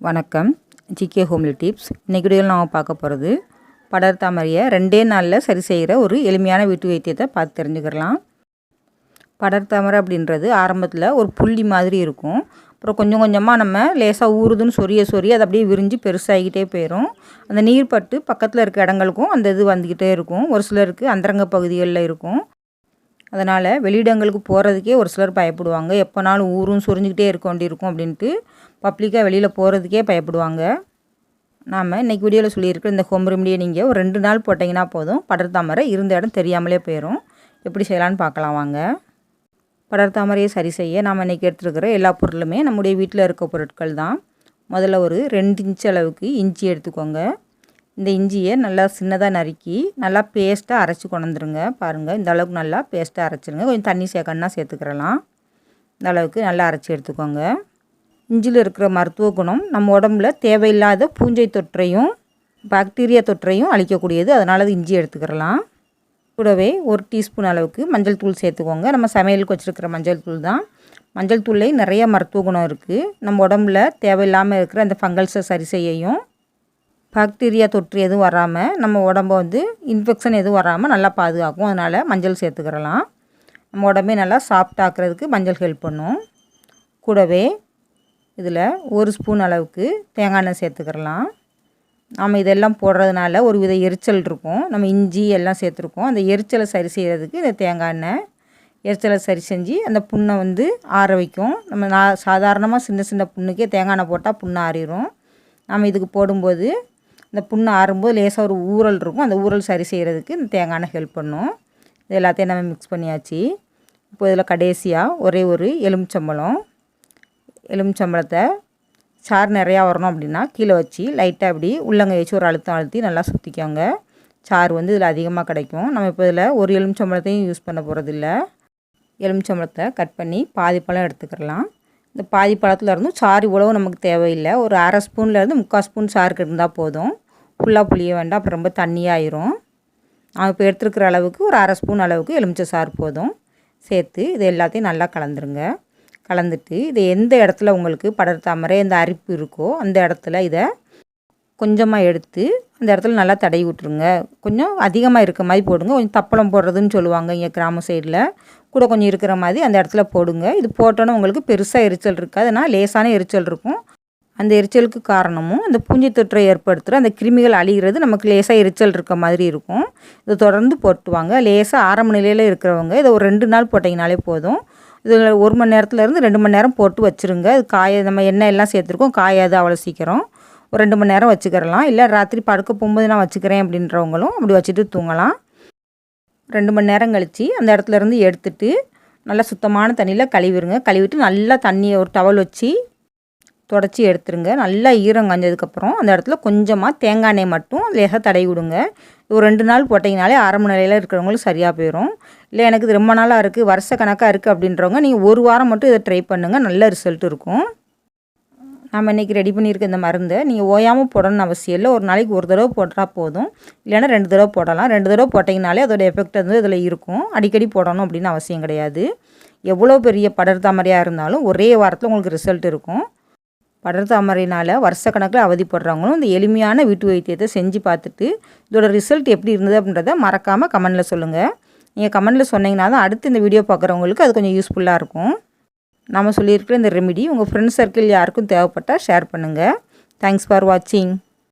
வணக்கம். GK homely tips. இன்றைக்கி வீடியோவில் நாம் பார்க்க போகிறது படர் தாமரையை ரெண்டே நாளில் சரி செய்கிற ஒரு எளிமையான வீட்டு வைத்தியத்தை பார்த்து தெரிஞ்சுக்கலாம். படர் தாமரை அப்படின்றது ஆரம்பத்தில் ஒரு புள்ளி மாதிரி இருக்கும். அப்புறம் கொஞ்சம் கொஞ்சமாக நம்ம லேசாக ஊறுதுன்னு சொரிய சொரிய அது அப்படியே விரிஞ்சு பெருசாகிக்கிட்டே போயிடும் அந்த நீர் பட்டு பக்கத்தில் இருக்க இடங்களுக்கும் அந்த இது வந்துக்கிட்டே இருக்கும். ஒரு சிலருக்கு அந்தரங்க பகுதிகளில் இருக்கும். அதனால் வெளியிடங்களுக்கு போகிறதுக்கே ஒரு சிலர் பயப்படுவாங்க. எப்போனாலும் ஊரும் சொரிஞ்சிக்கிட்டே இருக்க வேண்டியிருக்கும் அப்படின்ட்டு. பப்ளிக்காக வெளியில் போகிறதுக்கே பயப்படுவாங்க. நாம் இன்றைக்கி வீடியோவில் சொல்லியிருக்கிற இந்த ஹோம் ரெமடியை நீங்கள் ஒரு ரெண்டு நாள் போட்டிங்கன்னா போதும். படர்தாமரை இருந்த இடம் தெரியாமலே போயிடும் எப்படி செய்யலான்னு பார்க்கலாம் வாங்க. படர்தாமரையை சரி செய்ய நாம் இன்றைக்கி எடுத்துருக்கிற எல்லா பொருளுமே நம்முடைய வீட்டில் இருக்க பொருட்கள் தான். முதல்ல ஒரு ரெண்டு இன்ச் அளவுக்கு இஞ்சி எடுத்துக்கோங்க. இந்த இஞ்சியை நல்லா சின்னதாக நறுக்கி நல்லா பேஸ்ட்டாக அரைச்சி கொண்டுருங்க பாருங்கள் இந்த அளவுக்கு நல்லா பேஸ்ட்டாக அரைச்சிருங்க. கொஞ்சம் தண்ணி சேர்க்கணுன்னா சேர்த்துக்கிறலாம் இந்த அளவுக்கு நல்லா அரைச்சி எடுத்துக்கோங்க. இஞ்சியில் இருக்கிற மருத்துவ குணம் நம்ம உடம்புல தேவையில்லாத பூஞ்சை தொற்றையும் பாக்டீரியா தொற்றையும் அழிக்கக்கூடியது. அதனால் அது இஞ்சி எடுத்துக்கிறலாம். கூடவே ஒரு டீஸ்பூன் அளவுக்கு மஞ்சள் தூள் சேர்த்துக்கோங்க. நம்ம சமையலுக்கு வச்சுருக்கிற மஞ்சள் தூள் தான். மஞ்சள் தூள்லேயும் நிறைய மருத்துவ குணம் இருக்குது நம்ம உடம்புல தேவையில்லாமல் இருக்கிற அந்த ஃபங்கல்ஸை சரி செய்யையும் பாக்டீரியா தொற்று எதுவும் வராமல் நம்ம உடம்ப வந்து இன்ஃபெக்ஷன் எதுவும் வராமல் நல்லா பாதுகாக்கும். அதனால் மஞ்சள் சேர்த்துக்கிறலாம். நம்ம உடம்பே நல்லா சாஃப்டாக்கிறதுக்கு மஞ்சள் ஹெல்ப் பண்ணும். கூடவே இதில் ஒரு ஸ்பூன் அளவுக்கு தேங்காய் எண்ணெய் சேர்த்துக்கிறலாம். நம்ம இதெல்லாம் போடுறதுனால ஒரு வித எரிச்சல் இருக்கும். நம்ம இஞ்சி எல்லாம் சேர்த்துருக்கோம். அந்த எரிச்சலை சரி செய்கிறதுக்கு இந்த தேங்காய் எண்ணெய் எரிச்சலை சரி செஞ்சு அந்த புண்ணை வந்து ஆற வைக்கும். நம்ம நான் சாதாரணமாக சின்ன சின்ன புண்ணுக்கே தேங்காய் எண்ணெய் போட்டால் புண்ணை ஆறிடும் நம்ம இதுக்கு போடும்போது இந்த புண்ணு ஆறும்போது லேசாக ஒரு ஊறல் இருக்கும். அந்த ஊறல் சரி செய்கிறதுக்கு இந்த தேங்காய் எண்ணெய் ஹெல்ப் பண்ணும். இது எல்லாத்தையும் நம்ம மிக்ஸ் பண்ணியாச்சு. இப்போ இதில் கடைசியாக ஒரே ஒரு எலுமிச்சம்பழம். எலுமிச்சம்பழத்தை சாறு நிறையா வரணும் அப்படின்னா கீழே வச்சு லைட்டாக இப்படி உள்ளங்கை வச்சு ஒரு அழுத்தம் அழுத்தி நல்லா சுற்றிக்கோங்க சாறு வந்து இதில் அதிகமாக கிடைக்கும். நம்ம இப்போ இதில் ஒரு எலுமிச்சம்பழத்தையும் யூஸ் பண்ண போகிறதில்ல எலுமிச்சம்பழத்தை கட் பண்ணி பாதி பழம் எடுத்துக்கிறலாம் இந்த பாதி பழத்தில் இருந்தும் சாறு இவ்வளவு நமக்கு தேவையில்லை. ஒரு அரை ஸ்பூன்லேருந்து முக்கால் ஸ்பூன் சாருக்கு இருந்தால் போதும். ஃபுல்லாக புளிய வேண்டாம். அப்புறம் ரொம்ப தண்ணியாயிரும். நான் இப்போ எடுத்துருக்கிற அளவுக்கு ஒரு அரை ஸ்பூன் அளவுக்கு எலுமிச்சை சாறு போதும். சேர்த்து இது எல்லாத்தையும் நல்லா கலந்துருங்க. கலந்துட்டு இது எந்த இடத்துல உங்களுக்கு படர் தாமரை இந்த அரிப்பு இருக்கோ அந்த இடத்துல இதை கொஞ்சமாக எடுத்து அந்த இடத்துல நல்லா தடவி விட்ருங்க கொஞ்சம் அதிகமாக இருக்க மாதிரி போடுங்க. கொஞ்சம் தப்பளம் போடுறதுன்னு சொல்லுவாங்க இங்கே கிராம சைடில். கூட கொஞ்சம் இருக்கிற மாதிரி அந்த இடத்துல போடுங்க. இது போட்டோன்னே உங்களுக்கு பெருசாக எரிச்சல் இருக்காது. ஆனால் லேசான எரிச்சல் இருக்கும். அந்த எரிச்சலுக்கு காரணமும் அந்த பூஞ்சி தொற்றை ஏற்படுத்துகிற அந்த கிருமிகள் அழிகிறது நமக்கு லேசாக எரிச்சல் இருக்க மாதிரி இருக்கும். இதை தொடர்ந்து போட்டுவாங்க. லேசாக ஆரம்ப நிலையில் இருக்கிறவங்க இதை ஒரு ரெண்டு நாள் போட்டிங்கனாலே போதும். இதில் ஒரு மணி நேரத்துலேருந்து ரெண்டு மணி நேரம் போட்டு வச்சுருங்க. அது காய நம்ம எண்ணெய் எல்லாம் சேர்த்துருக்கோம். காயாது அவ்வளோ சீக்கிரம். ஒரு ரெண்டு மணி நேரம் வச்சுக்கிறலாம். இல்லை ராத்திரி படுக்க போகும்போது நான் வச்சுக்கிறேன் அப்படின்றவங்களும் அப்படி வச்சுட்டு தூங்கலாம். ரெண்டு மணி நேரம் கழித்து அந்த இடத்துலேருந்து எடுத்துட்டு நல்லா சுத்தமான தண்ணியில் கழுவிடுங்க. கழுவிட்டு நல்லா தண்ணியை ஒரு டவல் வச்சு தொடச்சி எடுத்துருங்க. நல்லா ஈரம் காஞ்சதுக்கப்புறம் அந்த இடத்துல கொஞ்சமாக தேங்காய் எண்ணெய் மட்டும் லேசாக தடவி விடுங்க. ஒரு ரெண்டு நாள் போட்டிங்கனாலே ஆரம்ப நிலையில் இருக்கிறவங்களுக்கு சரியாக போயிடும் இல்லை எனக்கு இது ரொம்ப நாளாக இருக்குது வருஷ கணக்காக இருக்குது அப்படின்றவங்க நீங்கள் ஒரு வாரம் மட்டும் இதை ட்ரை பண்ணுங்கள் நல்ல ரிசல்ட் இருக்கும். நம்ம இன்றைக்கி ரெடி பண்ணியிருக்க இந்த மருந்தை நீங்கள் ஓயாமல் போடணும்னு அவசியம் இல்லை. ஒரு நாளைக்கு ஒரு தடவை போட்டால் போதும். இல்லைன்னா ரெண்டு தடவை போடலாம். ரெண்டு தடவை போட்டிங்கனாலே அதோட எஃபெக்ட் வந்து இதில் இருக்கும். அடிக்கடி போடணும் அப்படின்னு அவசியம் கிடையாது. எவ்வளோ பெரிய படர்தாமரையாக இருந்தாலும் ஒரே வாரத்தில் உங்களுக்கு ரிசல்ட் இருக்கும். படர் வருஷ வருஷக்கணக்கில் அவதிப்படுறவங்களும் இந்த எளிமையான வீட்டு வைத்தியத்தை செஞ்சு பார்த்துட்டு இதோட ரிசல்ட் எப்படி இருந்தது அப்படின்றத மறக்காமல் கமெண்டில் சொல்லுங்கள் நீங்கள் கமெண்டில் சொன்னீங்கன்னா தான் அடுத்து இந்த வீடியோ பார்க்குறவங்களுக்கு அது கொஞ்சம் யூஸ்ஃபுல்லாக இருக்கும். நம்ம சொல்லியிருக்கிற இந்த ரெமிடி உங்கள் ஃப்ரெண்ட்ஸ் சர்க்கிள் யாருக்கும் தேவைப்பட்டால் ஷேர் பண்ணுங்கள் தேங்க்ஸ் ஃபார் வாட்சிங்